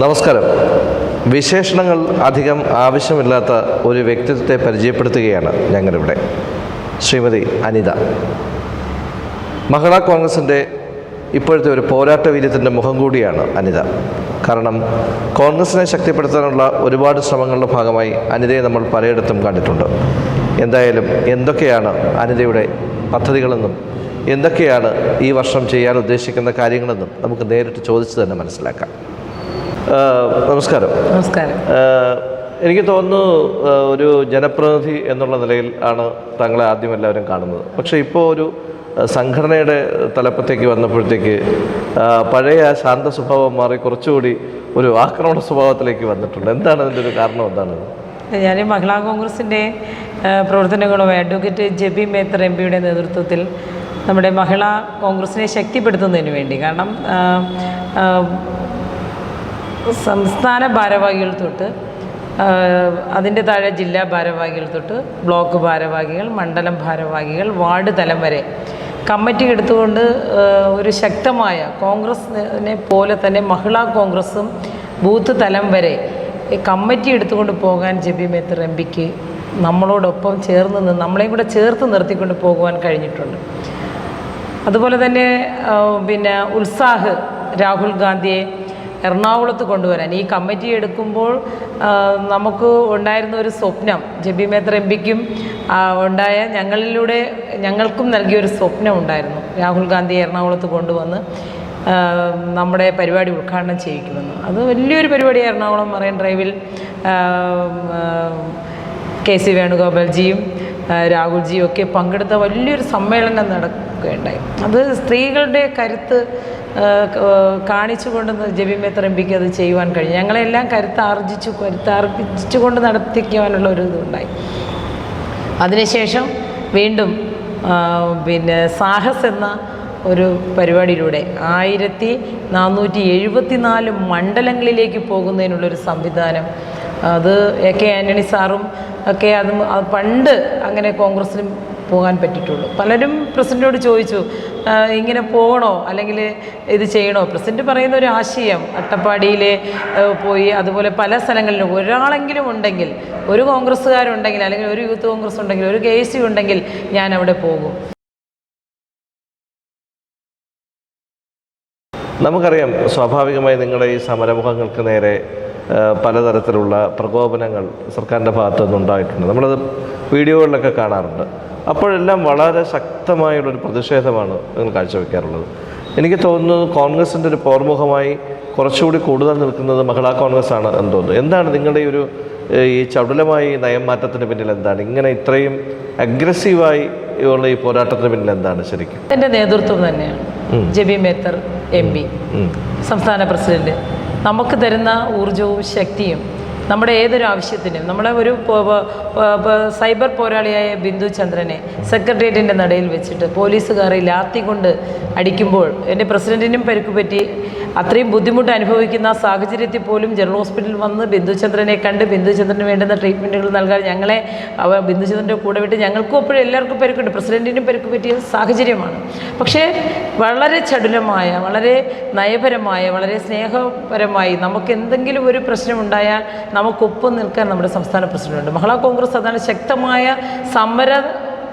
നമസ്കാരം. വിശേഷണങ്ങൾ അധികം ആവശ്യമില്ലാത്ത ഒരു വ്യക്തിത്വത്തെ പരിചയപ്പെടുത്തുകയാണ് ഞങ്ങളിവിടെ. ശ്രീമതി അനിത. മഹിളാ കോൺഗ്രസിന്റെ ഇപ്പോഴത്തെ ഒരു പോരാട്ട വീര്യത്തിന്റെ മുഖം കൂടിയാണ് അനിത. കാരണം കോൺഗ്രസിനെ ശക്തിപ്പെടുത്താനുള്ള ഒരുപാട് ശ്രമങ്ങളുടെ ഭാഗമായി അനിതയെ നമ്മൾ പലയിടത്തും കണ്ടിട്ടുണ്ട്. എന്തായാലും എന്തൊക്കെയാണ് അനിതയുടെ പദ്ധതികളെന്നും എന്തൊക്കെയാണ് ഈ വർഷം ചെയ്യാൻ ഉദ്ദേശിക്കുന്ന കാര്യങ്ങളെന്നും നമുക്ക് നേരിട്ട് ചോദിച്ചു തന്നെ മനസ്സിലാക്കാം. നമസ്കാരം. നമസ്കാരം. എനിക്ക് തോന്നുന്നു ഒരു ജനപ്രതിനിധി എന്നുള്ള നിലയിൽ ആണ് താങ്കളെ ആദ്യം എല്ലാവരും കാണുന്നത്. പക്ഷെ ഇപ്പോൾ ഒരു സംഘടനയുടെ തലപ്പത്തേക്ക് വന്നപ്പോഴത്തേക്ക് പഴയ ആ ശാന്ത സ്വഭാവം മാറി കുറച്ചുകൂടി ഒരു ആക്രമണ സ്വഭാവത്തിലേക്ക് വന്നിട്ടുണ്ട്. എന്താണ് അതിന്റെ ഒരു കാരണം? എന്താണ്? ഞാൻ മഹിളാ കോൺഗ്രസിന്റെ പ്രവർത്തനങ്ങളും അഡ്വക്കേറ്റ് ജെബി മേത്തർ എം പിയുടെ നേതൃത്വത്തിൽ നമ്മുടെ മഹിളാ കോൺഗ്രസിനെ ശക്തിപ്പെടുത്തുന്നതിന് വേണ്ടി. കാരണം സംസ്ഥാന ഭാരവാഹികൾ തൊട്ട് അതിന്റെ താഴെ ജില്ലാ ഭാരവാഹികൾ തൊട്ട് ബ്ലോക്ക് ഭാരവാഹികൾ മണ്ഡലം ഭാരവാഹികൾ വാർഡ് തലം വരെ. കമ്മിറ്റി എടുത്തുകൊണ്ട് ഒരു ശക്തമായ കോൺഗ്രസിനെ പോലെ തന്നെ മഹിളാ കോൺഗ്രസും ബൂത്ത് തലം വരെ കമ്മിറ്റി എടുത്തുകൊണ്ട് പോകാൻ ജെബി മേത്തർ എം പിക്ക് നമ്മളോടൊപ്പം ചേർന്ന് നിന്ന് നമ്മളെയും കൂടെ ചേർത്ത് നിർത്തിക്കൊണ്ട് പോകുവാൻ കഴിഞ്ഞിട്ടുണ്ട്. അതുപോലെ തന്നെ പിന്നെ ഉത്സാഹ് രാഹുൽ ഗാന്ധിയെ എറണാകുളത്ത് കൊണ്ടുവരാൻ. ഈ കമ്മിറ്റി എടുക്കുമ്പോൾ നമുക്ക് ഉണ്ടായിരുന്ന ഒരു സ്വപ്നം ജെബി മേത്തർ എം പിക്കും ഉണ്ടായ ഞങ്ങളിലൂടെ ഞങ്ങൾക്കും നൽകിയ ഒരു സ്വപ്നം ഉണ്ടായിരുന്നു. രാഹുൽ ഗാന്ധി എറണാകുളത്ത് കൊണ്ടുവന്ന് നമ്മുടെ പരിപാടി ഉദ്ഘാടനം ചെയ്യിക്കുമെന്ന്. അത് വലിയൊരു പരിപാടി എറണാകുളം മറൈൻ ഡ്രൈവിൽ കെ സി വേണുഗോപാൽജിയും രാഹുൽജിയും ഒക്കെ പങ്കെടുത്ത വലിയൊരു സമ്മേളനം നടക്കുകയുണ്ടായി. അത് സ്ത്രീകളുടെ കരുത്ത് കാണിച്ചുകൊണ്ട് ജബി മേത്തർ എം പിക്ക് അത് ചെയ്യുവാൻ കഴിഞ്ഞു. ഞങ്ങളെല്ലാം കരുത്ത് ആർജിച്ചു കരുത്ത് ആർജിച്ചുകൊണ്ട് നടത്തിക്കുവാനുള്ള ഒരു ഇതുണ്ടായി. അതിനുശേഷം വീണ്ടും പിന്നെ സാഹസ് എന്ന ഒരു പരിപാടിയിലൂടെ ആയിരത്തി നാനൂറ്റി എഴുപത്തി നാല് മണ്ഡലങ്ങളിലേക്ക് പോകുന്നതിനുള്ളൊരു സംവിധാനം അത് എ കെ ആന്റണി സാറും ഒക്കെ അത് പണ്ട് അങ്ങനെ കോൺഗ്രസ്സിലും പോകാൻ പറ്റിയിട്ടുള്ളൂ. പലരും പ്രസിഡന്റോട് ചോദിച്ചു ഇങ്ങനെ പോകണോ? അല്ലെങ്കിൽ ഇത് ചെയ്യണോ? പ്രസിഡന്റ് പറയുന്ന ഒരു ആശയം അട്ടപ്പാടിയിൽ പോയി അതുപോലെ പല സ്ഥലങ്ങളിലും ഒരാളെങ്കിലും ഉണ്ടെങ്കിൽ ഒരു കോൺഗ്രസ്സുകാരുണ്ടെങ്കിൽ അല്ലെങ്കിൽ ഒരു യൂത്ത് കോൺഗ്രസ് ഉണ്ടെങ്കിൽ ഒരു കെ ഉണ്ടെങ്കിൽ ഞാൻ അവിടെ പോകും. നമുക്കറിയാം സ്വാഭാവികമായി നിങ്ങളുടെ ഈ സമരമുഖങ്ങൾക്ക് നേരെ പലതരത്തിലുള്ള പ്രകോപനങ്ങൾ സർക്കാരിന്റെ ഭാഗത്തു നിന്നുണ്ടായിട്ടുണ്ട് നമ്മളത് വീഡിയോകളിലൊക്കെ കാണാറുണ്ട്. അപ്പോഴെല്ലാം വളരെ ശക്തമായുള്ളൊരു പ്രതിഷേധമാണ് നിങ്ങൾ കാഴ്ചവെക്കാറുള്ളത്. എനിക്ക് തോന്നുന്നത് കോൺഗ്രസിന്റെ ഒരു പോർമുഖമായി കുറച്ചുകൂടി കൂടുതൽ നിൽക്കുന്നത് മഹിളാ കോൺഗ്രസ് ആണ് എന്ന് തോന്നുന്നു. എന്താണ് നിങ്ങളുടെ ഈ ഒരു ഈ ചടുലമായി നയം മാറ്റത്തിന് പിന്നിൽ എന്താണ്? ഇങ്ങനെ ഇത്രയും അഗ്രസീവായി ഉള്ള ഈ പോരാട്ടത്തിന് പിന്നിൽ എന്താണ് ശരിക്കും? എന്റെ നേതൃത്വം തന്നെയാണ് ജബി മേത്തർ എം പി. സംസ്ഥാന പ്രസിഡന്റ്. നമുക്ക് തരുന്ന ഊർജവും ശക്തിയും നമ്മുടെ ഏതൊരു ആവശ്യത്തിനും. നമ്മളെ ഒരു സൈബർ പോരാളിയായ ബിന്ദു ചന്ദ്രനെ സെക്രട്ടേറിയറ്റിന്റെ നടയിൽ വെച്ചിട്ട് പോലീസുകാരെ ലാത്തിക്കൊണ്ട് അടിക്കുമ്പോൾ എന്റെ പ്രസിഡന്റിനും പരിക്കു പറ്റി അത്രയും ബുദ്ധിമുട്ട് അനുഭവിക്കുന്ന സാഹചര്യത്തിൽ പോലും ജനറൽ ഹോസ്പിറ്റലിൽ വന്ന് ബിന്ദുചന്ദ്രനെ കണ്ട് ബിന്ദുചന്ദ്രന് വേണ്ടുന്ന ട്രീറ്റ്മെന്റുകൾ നൽകാൻ ഞങ്ങളെ ബിന്ദുചന്ദ്രന്റെ കൂടെ വിട്ട് ഞങ്ങൾക്കും അപ്പോഴും എല്ലാവർക്കും പരിക്കുണ്ട്. പ്രസിഡന്റിനും പരിക്ക് പറ്റിയ സാഹചര്യമാണ്. പക്ഷേ വളരെ ചടുലമായ വളരെ നയപരമായ വളരെ സ്നേഹപരമായി നമുക്ക് എന്തെങ്കിലും ഒരു പ്രശ്നമുണ്ടായാൽ നമുക്കൊപ്പം നിൽക്കാൻ നമ്മുടെ സംസ്ഥാന പ്രസിഡന്റുണ്ട്. മഹിളാ കോൺഗ്രസ് അതാണ് ശക്തമായ സമര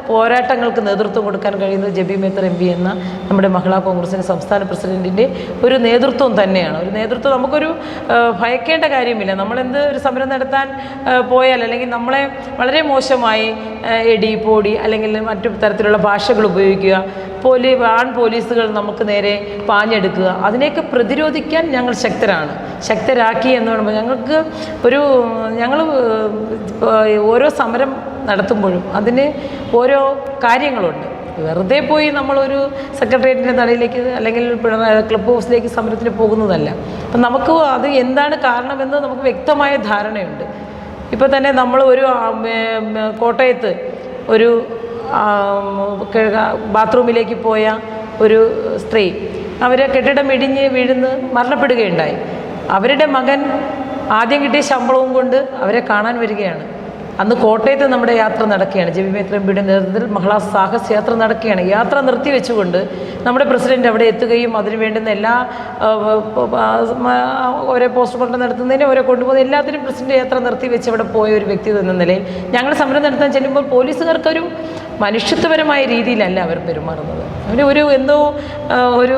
പോരാട്ടങ്ങൾക്ക് നേതൃത്വം കൊടുക്കാൻ കഴിയുന്നത് ജബി മേത്തർ എം പി എന്ന നമ്മുടെ മഹിളാ കോൺഗ്രസിന്റെ സംസ്ഥാന പ്രസിഡന്റിന്റെ ഒരു നേതൃത്വം തന്നെയാണ്. ഒരു നേതൃത്വം നമുക്കൊരു ഭയക്കേണ്ട കാര്യമില്ല. നമ്മളെന്ത് ഒരു സമരം നടത്താൻ പോയാൽ അല്ലെങ്കിൽ നമ്മളെ വളരെ മോശമായി എടി പൊടി അല്ലെങ്കിൽ മറ്റു തരത്തിലുള്ള ഭാഷകൾ ഉപയോഗിക്കുക പോലീ ആൺ പോലീസുകൾ നമുക്ക് നേരെ പാഞ്ഞെടുക്കുക അതിനെയൊക്കെ പ്രതിരോധിക്കാൻ ഞങ്ങൾ ശക്തരാണ്. ശക്തരാക്കി എന്ന് പറയുമ്പോൾ ഞങ്ങൾക്ക് ഒരു ഞങ്ങൾ ഓരോ സമരം നടത്തുമ്പോഴും അതിന് ഓരോ കാര്യങ്ങളുണ്ട്. വെറുതെ പോയി നമ്മളൊരു സെക്രട്ടേറിയറ്റിന്റെ തലയിലേക്ക് അല്ലെങ്കിൽ ക്ലബ് ഹൗസിലേക്ക് സമരത്തിന് പോകുന്നതല്ല. അപ്പം നമുക്ക് അത് എന്താണ് കാരണമെന്ന് നമുക്ക് വ്യക്തമായ ധാരണയുണ്ട്. ഇപ്പോൾ തന്നെ നമ്മൾ ഒരു കോട്ടയത്ത് ഒരു ബാത്റൂമിലേക്ക് പോയ ഒരു സ്ത്രീ അവർ കെട്ടിടം ഇടിഞ്ഞ് വീഴുന്ന് മരണപ്പെടുകയുണ്ടായി. അവരുടെ മകൻ ആദ്യം കിട്ടിയ ശമ്പളവും കൊണ്ട് അവരെ കാണാൻ വരികയാണ്. അന്ന് കോട്ടയത്ത് നമ്മുടെ യാത്ര നടക്കുകയാണ്. ജെ ബി മേത്രം എം പിയുടെ നേതൃത്വത്തിൽ മഹിളാ സാഹസ് യാത്ര നടക്കുകയാണ്. യാത്ര നിർത്തിവെച്ചുകൊണ്ട് നമ്മുടെ പ്രസിഡന്റ് അവിടെ എത്തുകയും അതിന് വേണ്ടുന്ന എല്ലാ ഓരോ പോസ്റ്റ്മോർട്ടം നടത്തുന്നതിന് ഓരോ കൊണ്ടുപോകുന്ന എല്ലാത്തിനും പ്രസിഡന്റ് യാത്ര നിർത്തിവെച്ച് അവിടെ പോയ ഒരു വ്യക്തി എന്ന നിലയിൽ ഞങ്ങൾ സമരം നടത്താൻ ചെല്ലുമ്പോൾ പോലീസുകാർക്കൊരു മനുഷ്യത്വപരമായ രീതിയിലല്ല അവർ പെരുമാറുന്നത്. അവർ ഒരു എന്തോ ഒരു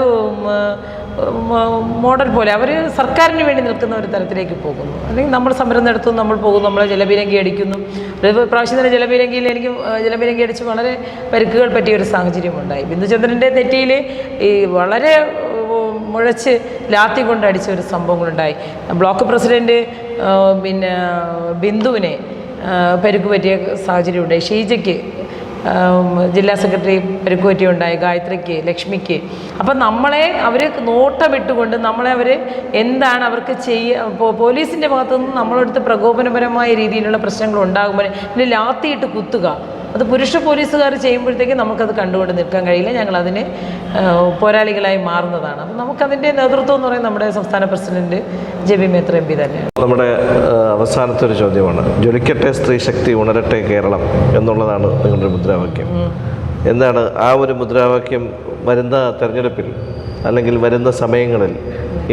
മോഡൽ പോലെ. അവർ സർക്കാരിന് വേണ്ടി നിൽക്കുന്ന ഒരു തരത്തിലേക്ക് പോകുന്നു. അല്ലെങ്കിൽ നമ്മൾ സമരം നടത്തും നമ്മൾ പോകും നമ്മൾ ജലപീരങ്കി അടിക്കുന്നു. പ്രാവശ്യം തന്നെ ജലപീരങ്കിയിൽ എനിക്ക് ജലപീരങ്കി അടിച്ച് വളരെ പരിക്കുകൾ പറ്റിയ ഒരു സാഹചര്യം ഉണ്ടായി. ബിന്ദുചന്ദ്രന്റെ നെറ്റിയിൽ ഈ വളരെ മുഴച്ച് ലാത്തി കൊണ്ട് അടിച്ച ഒരു സംഭവങ്ങളുണ്ടായി. ബ്ലോക്ക് പ്രസിഡന്റ് പിന്നെ ബിന്ദുവിനെ പരിക്ക് പറ്റിയ സാഹചര്യം ഉണ്ടായി. ഷീജയ്ക്ക് ജില്ലാ സെക്രട്ടറി പെരുക്കുപറ്റിയുണ്ടായി ഗായത്രിക്ക് ലക്ഷ്മിക്ക്. അപ്പം നമ്മളെ അവർ നോട്ടമിട്ടുകൊണ്ട് നമ്മളെ അവർ എന്താണ് അവർക്ക് ചെയ്യുക പോലീസിന്റെ ഭാഗത്തുനിന്ന് നമ്മളെടുത്ത് പ്രകോപനപരമായ രീതിയിലുള്ള പ്രശ്നങ്ങൾ ഉണ്ടാകുമ്പോൾ ലാത്തിയിട്ട് കുത്തുക. അത് പുരുഷ പോലീസുകാർ ചെയ്യുമ്പോഴത്തേക്ക് നമുക്കത് കണ്ടുകൊണ്ട് നിൽക്കാൻ കഴിയില്ല. ഞങ്ങളതിന് പോരാളികളായി മാറുന്നതാണ്. അപ്പം നമുക്കതിന്റെ നേതൃത്വം എന്ന് പറയുന്നത് നമ്മുടെ സംസ്ഥാന president J B Mather M P തന്നെയാണ്. നമ്മുടെ അവസാനത്തെ ഒരു ചോദ്യമാണ്. ജ്വലിക്കട്ടെ സ്ത്രീ ശക്തി ഉണരട്ടെ കേരളം എന്നുള്ളതാണ് നിങ്ങളുടെ മുദ്രാവാക്യം. എന്താണ് ആ ഒരു മുദ്രാവാക്യം വരുന്ന തെരഞ്ഞെടുപ്പിൽ അല്ലെങ്കിൽ വരുന്ന സമയങ്ങളിൽ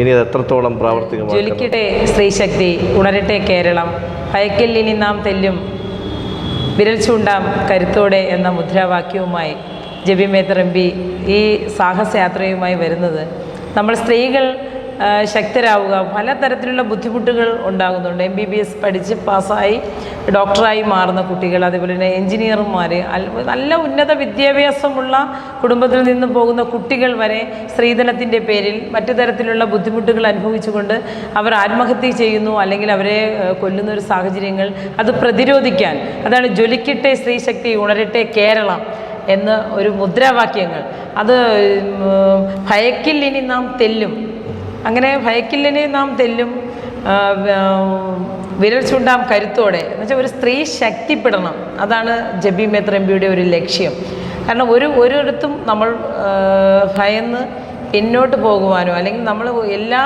ഇനി അത് എത്രത്തോളം പ്രാവർത്തികമാക്കണം? ജ്വലിക്കട്ടെ സ്ത്രീശക്തി ഉണരട്ടെ കേരളം ഭയക്കല്ലിനി നാം തെല്ലും വിരൽ ചൂണ്ടാം കരുത്തോടെ എന്ന മുദ്രാവാക്യവുമായി ജബി എം പി ഈ സാഹസയാത്രയുമായി വരുന്നത്. നമ്മൾ സ്ത്രീകൾ ശക്തരാവുക. പലതരത്തിലുള്ള ബുദ്ധിമുട്ടുകൾ ഉണ്ടാകുന്നുണ്ട്. എം ബി ബി എസ് പഠിച്ച് പാസ്സായി. ഡോക്ടറായി മാറുന്ന കുട്ടികൾ അതേപോലെ തന്നെ എഞ്ചിനീയർമാർ നല്ല ഉന്നത വിദ്യാഭ്യാസമുള്ള കുടുംബത്തിൽ നിന്നും പോകുന്ന കുട്ടികൾ വരെ സ്ത്രീധനത്തിന്റെ പേരിൽ മറ്റു തരത്തിലുള്ള ബുദ്ധിമുട്ടുകൾ അനുഭവിച്ചുകൊണ്ട് അവർ ആത്മഹത്യ ചെയ്യുന്നു അല്ലെങ്കിൽ അവരെ കൊല്ലുന്ന ഒരു സാഹചര്യങ്ങൾ അത് പ്രതിരോധിക്കാൻ. അതാണ് ജ്വലിക്കട്ടെ സ്ത്രീശക്തി ഉണരട്ടെ കേരളം എന്ന് ഒരു മുദ്രാവാക്യങ്ങൾ. അത് ഭയക്കില്ലിനി നാം തെല്ലും. അങ്ങനെ ഭയക്കില്ലിനി നാം തെല്ലും വിരൽ ചൂണ്ടാം കരുത്തോടെ. എന്ന് വെച്ചാൽ ഒരു സ്ത്രീ ശക്തിപ്പെടണം. അതാണ് ജബി മേത്ര എം പിയുടെ ഒരു ലക്ഷ്യം. കാരണം ഒരു ഒരിടത്തും നമ്മൾ ഭയന്ന് പിന്നോട്ട് പോകുവാനോ അല്ലെങ്കിൽ നമ്മൾ എല്ലാ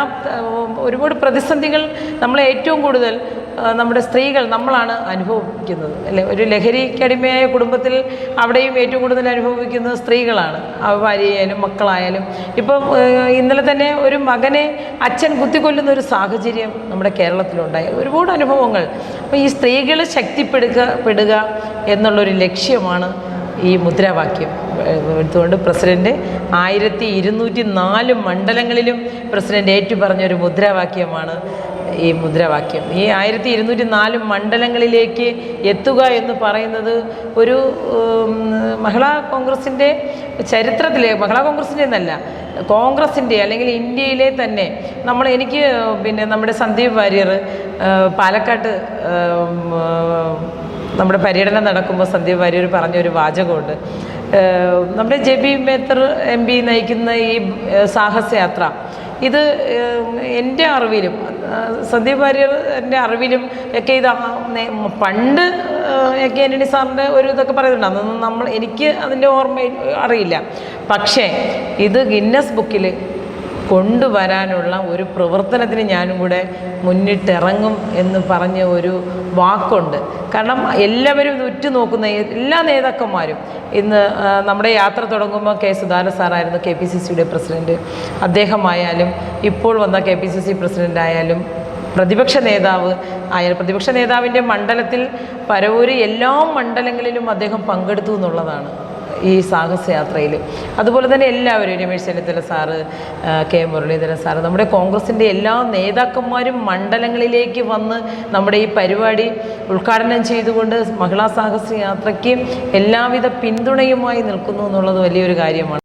ഒരുപാട് പ്രതിസന്ധികൾ നമ്മളെ ഏറ്റവും കൂടുതൽ നമ്മുടെ സ്ത്രീകൾ നമ്മളാണ് അനുഭവിക്കുന്നത്. അല്ലെ? ഒരു ലഹരിക്കടിമയായ കുടുംബത്തിൽ അവിടെയും ഏറ്റവും കൂടുതൽ അനുഭവിക്കുന്നത് സ്ത്രീകളാണ്. ഭാര്യയായാലും മക്കളായാലും. ഇപ്പം ഇന്നലെ തന്നെ ഒരു മകനെ അച്ഛൻ കുത്തിക്കൊല്ലുന്ന ഒരു സാഹചര്യം നമ്മുടെ കേരളത്തിലുണ്ടായി. ഒരുപാട് അനുഭവങ്ങൾ. അപ്പോൾ ഈ സ്ത്രീകൾ ശക്തിപ്പെടുക പെടുക എന്നുള്ളൊരു ലക്ഷ്യമാണ് ഈ മുദ്രാവാക്യം. എടുത്തുകൊണ്ട് പ്രസിഡന്റ് ആയിരത്തി ഇരുന്നൂറ്റി നാല് മണ്ഡലങ്ങളിലും പ്രസിഡന്റ് ഏറ്റുപറഞ്ഞൊരു മുദ്രാവാക്യമാണ് ഈ മുദ്രാവാക്യം. ഈ ആയിരത്തി ഇരുന്നൂറ്റി നാല് മണ്ഡലങ്ങളിലേക്ക് എത്തുക എന്ന് പറയുന്നത് ഒരു മഹിളാ കോൺഗ്രസിന്റെ ചരിത്രത്തിലെ മഹിളാ കോൺഗ്രസിന്റെ എന്നല്ല കോൺഗ്രസിന്റെ അല്ലെങ്കിൽ ഇന്ത്യയിലെ തന്നെ നമ്മൾ എനിക്ക് പിന്നെ നമ്മുടെ സന്ദീപ് വാര്യർ പാലക്കാട്ട് നമ്മുടെ പര്യടനം നടക്കുമ്പോൾ സന്ദീപ് വാര്യർ പറഞ്ഞൊരു വാചകമുണ്ട്. നമ്മുടെ J B Mather M P നയിക്കുന്ന ഈ സാഹസയാത്ര ഇത് എന്റെ അറിവിലും ഏഹ്, ഭാര്യന്റെ അറിവിലും ഒക്കെ ഇത് പണ്ട് എ കെ ആന്റണി സാറിന്റെ ഒരു ഇതൊക്കെ പറയുന്നുണ്ട്. അതൊന്നും നമ്മൾ എനിക്ക് അതിന്റെ ഓർമ്മ അറിയില്ല. പക്ഷേ ഇത് ഗിന്നസ് ബുക്കിൽ കൊണ്ടുവരാനുള്ള ഒരു പ്രവർത്തനത്തിന് ഞാനും കൂടെ മുന്നിട്ടിറങ്ങും എന്ന് പറഞ്ഞ ഒരു വാക്കുണ്ട്. കാരണം എല്ലാവരും ഉറ്റുനോക്കുന്ന എല്ലാ നേതാക്കന്മാരും ഇന്ന് നമ്മുടെ യാത്ര തുടങ്ങുമ്പോൾ കെ സുധാകരൻ സാറായിരുന്നു കെ പി സി സിയുടെ പ്രസിഡന്റ് അദ്ദേഹമായാലും ഇപ്പോൾ വന്ന കെ പി സി സി പ്രസിഡന്റായാലും പ്രതിപക്ഷ നേതാവ് ആയാലും പ്രതിപക്ഷ നേതാവിന്റെ മണ്ഡലത്തിൽ പരവൂര് എല്ലാ മണ്ഡലങ്ങളിലും അദ്ദേഹം പങ്കെടുത്തു എന്നുള്ളതാണ്. ഈ സാഹസയാത്രയിൽ അതുപോലെ തന്നെ എല്ലാവരും Ramesh Chennithala sir K Muraleedharan sir നമ്മുടെ കോൺഗ്രസിന്റെ എല്ലാ നേതാക്കന്മാരും മണ്ഡലങ്ങളിലേക്ക് വന്ന് നമ്മുടെ ഈ പരിപാടി ഉദ്ഘാടനം ചെയ്തുകൊണ്ട് മഹിളാ സാഹസയാത്രയ്ക്ക് എല്ലാവിധ പിന്തുണയുമായി നിൽക്കുന്നു എന്നുള്ളത് വലിയൊരു കാര്യമാണ്.